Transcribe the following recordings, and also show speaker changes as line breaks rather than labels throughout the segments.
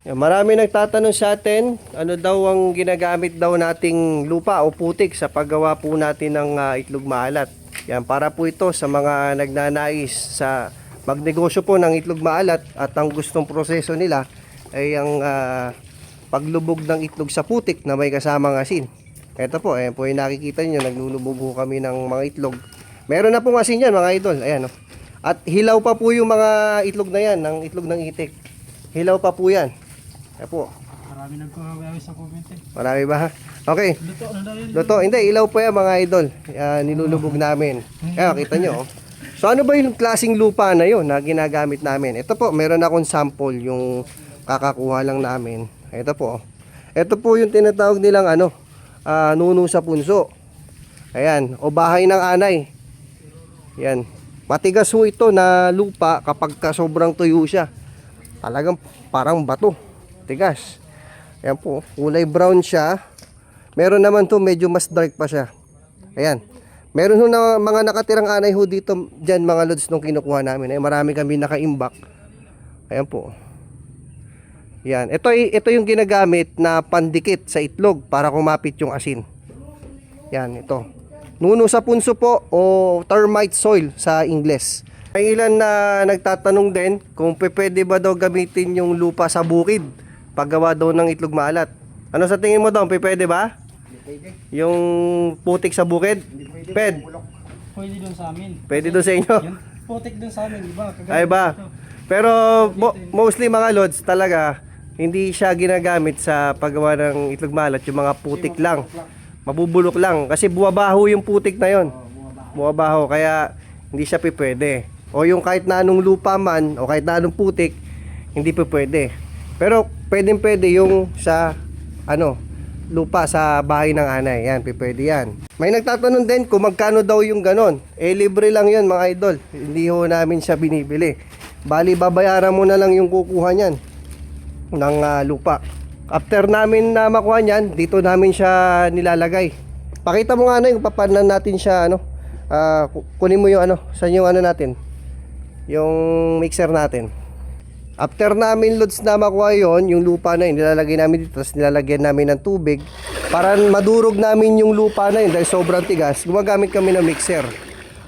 Marami nagtatanong sa atin, ano daw ang ginagamit daw nating lupa o putik sa paggawa po natin ng ah, itlog maalat. Yan, para po ito sa mga nagnanais sa magnegosyo po ng itlog maalat at ang gustong proseso nila ay ang ah, paglubog ng itlog sa putik na may kasamang asin. Ito po, ayan po yung nakikita nyo, naglulubog po kami ng mga itlog. Meron na pong asin yan mga idol, ayan o. At hilaw pa po yung mga itlog na yan, ng itlog ng itik. Hilaw pa po yan. Ayan po,
Marami nagkakawi sa comment eh.
marami ba? Okay,
Luto na daw yun.
Luto, hindi, ilaw pa yan mga idol. Yan, nilulubog namin. Kaya, kita nyo. oh. So, ano ba yung klaseng lupa na yun na ginagamit namin? Ito po, meron akong sample yung kakakuha lang namin. Ito po. oh. Ito po yung tinatawag nilang ano, ah, nuno sa punso. Ayan, o bahay ng anay. Yan. Matigas ho ito na lupa kapag ka sobrang tuyo siya. Talagang parang bato. Tigas. Ayan po, kulay brown siya. Meron naman to medyo mas dark pa siya. Ayan. Meron ho na mga nakatirang anay ho dito dyan mga lods nung kinukuha namin. Ay, marami kami naka-imbak. Ayan po. Yan. Ito, ito yung ginagamit na pandikit sa itlog para kumapit yung asin. Yan, ito. Nuno sa punso po o termite soil sa Ingles. May ilan na nagtatanong din kung pwede ba daw gamitin yung lupa sa bukid paggawa daw ng itlog maalat. Ano sa tingin mo daw? Pwede ba? Yung putik sa bukid? Pwede.
Pwede doon sa amin.
Pwede doon sa inyo.
Yan, putik doon sa amin, di ba? Kagaya
Ay ba? Pero mo- mostly mga lods talaga hindi siya ginagamit sa paggawa ng itlog maalat yung mga putik lang. Mabubulok lang kasi buwabaho yung putik na yon. Buwabaho kaya hindi siya pwede. O yung kahit na anong lupa man o kahit na anong putik hindi pe pwede. Pero pwedeng pwede yung sa ano lupa sa bahay ng anay. Yan, pwede yan. May nagtatanong din kung magkano daw yung ganon. Eh, libre lang yun mga idol. Hindi ho namin siya binibili. Bali, babayaran mo na lang yung kukuha niyan ng ah, lupa. After namin na makuha niyan, dito namin siya nilalagay. Pakita mo nga na yung papanan natin siya ano. ku- kunin mo yung ano, saan yung ano natin? Yung mixer natin. After namin loads na makuha yon, yung lupa na yun, nilalagay namin dito, tapos nilalagyan namin ng tubig para madurog namin yung lupa na yun dahil sobrang tigas. Gumagamit kami ng mixer.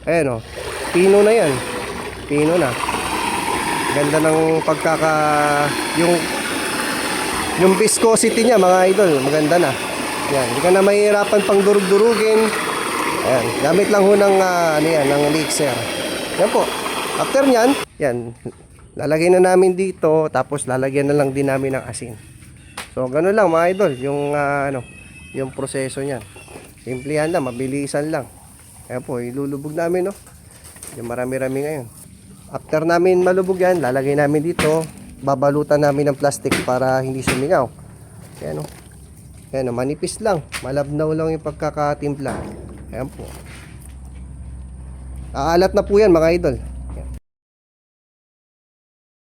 Ayan o, pino na yan. Pino na. Ganda ng pagkaka... Yung yung viscosity niya mga idol, maganda na. Yan, hindi ka na mahihirapan pang durug-durugin. Ayan, gamit lang ho ng, ah, ano yan, ng mixer. Yan po. After nyan, yan, lalagay na namin dito, tapos lalagyan na lang din namin ng asin. So, ganun lang mga idol, yung, ah, ano, yung proseso niyan. Simple yan lang, mabilisan lang. Ayan po, ilulubog namin, no. Yung marami-rami ngayon. After namin malubog yan, lalagay namin dito, babalutan namin ng plastic para hindi sumingaw. Ayan o. Ayan o, manipis lang. Malabnaw lang yung pagkakatimpla. Ayan po. Aalat na po yan mga idol.